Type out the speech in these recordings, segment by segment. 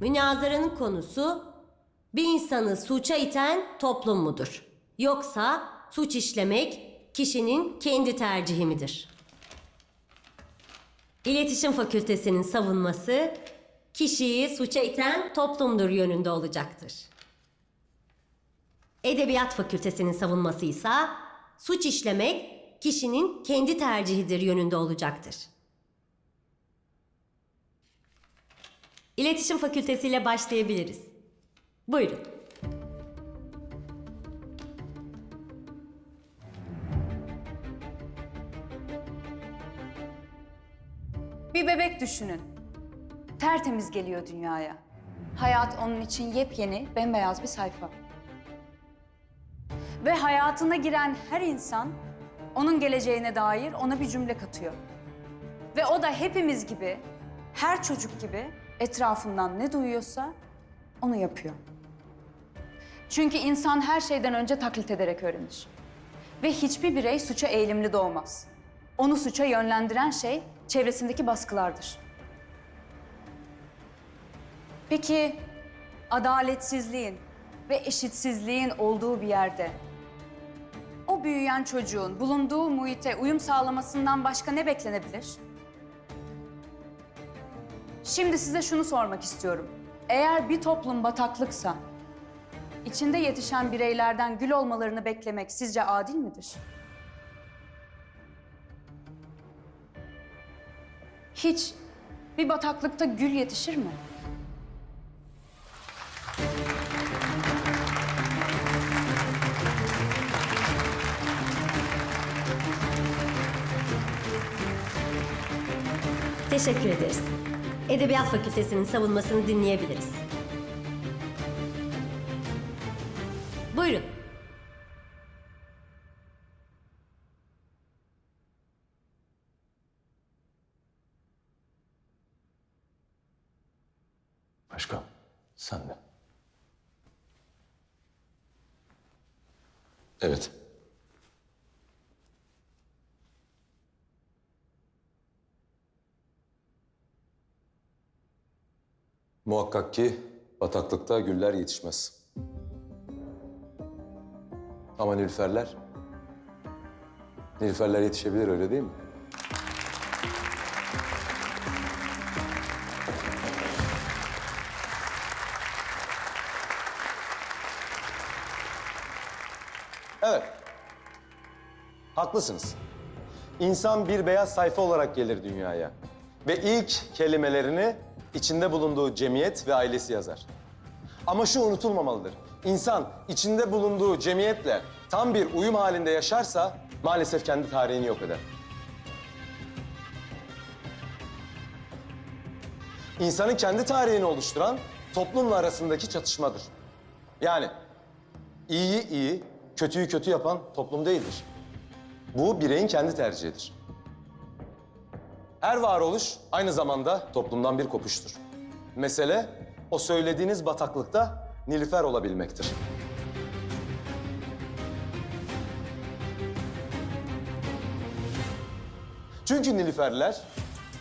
Münazaranın konusu bir insanı suça iten toplum mudur? Yoksa suç işlemek kişinin kendi tercihi midir? İletişim Fakültesinin savunması kişiyi suça iten toplumdur yönünde olacaktır. Edebiyat Fakültesinin savunması ise suç işlemek kişinin kendi tercihidir yönünde olacaktır. İletişim Fakültesi ile başlayabiliriz. Buyurun. Bir bebek düşünün. Tertemiz geliyor dünyaya. Hayat onun için yepyeni, bembeyaz bir sayfa. Ve hayatına giren her insan onun geleceğine dair ona bir cümle katıyor. Ve o da hepimiz gibi, her çocuk gibi etrafından ne duyuyorsa onu yapıyor. Çünkü insan her şeyden önce taklit ederek öğrenir. Ve hiçbir birey suça eğilimli doğmaz. Onu suça yönlendiren şey çevresindeki baskılardır. Peki adaletsizliğin ve eşitsizliğin olduğu bir yerde o büyüyen çocuğun bulunduğu muhite uyum sağlamasından başka ne beklenebilir? Şimdi size şunu sormak istiyorum. Eğer bir toplum bataklıksa, içinde yetişen bireylerden gül olmalarını beklemek sizce adil midir? Hiç bir bataklıkta gül yetişir mi? Teşekkür ederiz. Edebiyat Fakültesinin savunmasını dinleyebiliriz. Buyurun. Başkan, sen de. Evet. Muhakkak ki bataklıkta güller yetişmez. Ama nilüferler, nilüferler yetişebilir öyle değil mi? Evet. Haklısınız. İnsan bir beyaz sayfa olarak gelir dünyaya. Ve ilk kelimelerini içinde bulunduğu cemiyet ve ailesi yazar. Ama şu unutulmamalıdır. İnsan içinde bulunduğu cemiyetle tam bir uyum halinde yaşarsa maalesef kendi tarihini yok eder. İnsanın kendi tarihini oluşturan toplumla arasındaki çatışmadır. Yani İyiyi iyi, kötüyü kötü yapan toplum değildir. Bu bireyin kendi tercihidir. Her varoluş aynı zamanda toplumdan bir kopuştur. Mesele o söylediğiniz bataklıkta nilüfer olabilmektir. Çünkü nilüferler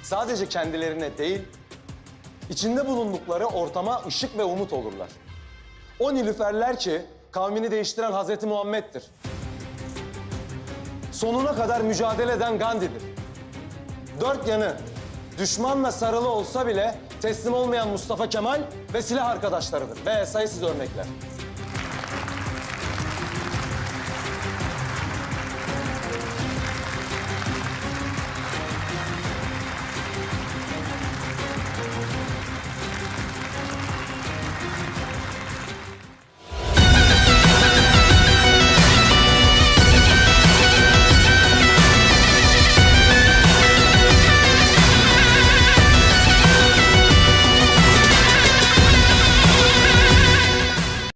sadece kendilerine değil, içinde bulundukları ortama ışık ve umut olurlar. O nilüferler ki kavmini değiştiren Hazreti Muhammed'dir. Sonuna kadar mücadele eden Gandhi'dir. Dört yanı düşmanla sarılı olsa bile teslim olmayan Mustafa Kemal ve silah arkadaşlarıdır ve sayısız örnekler.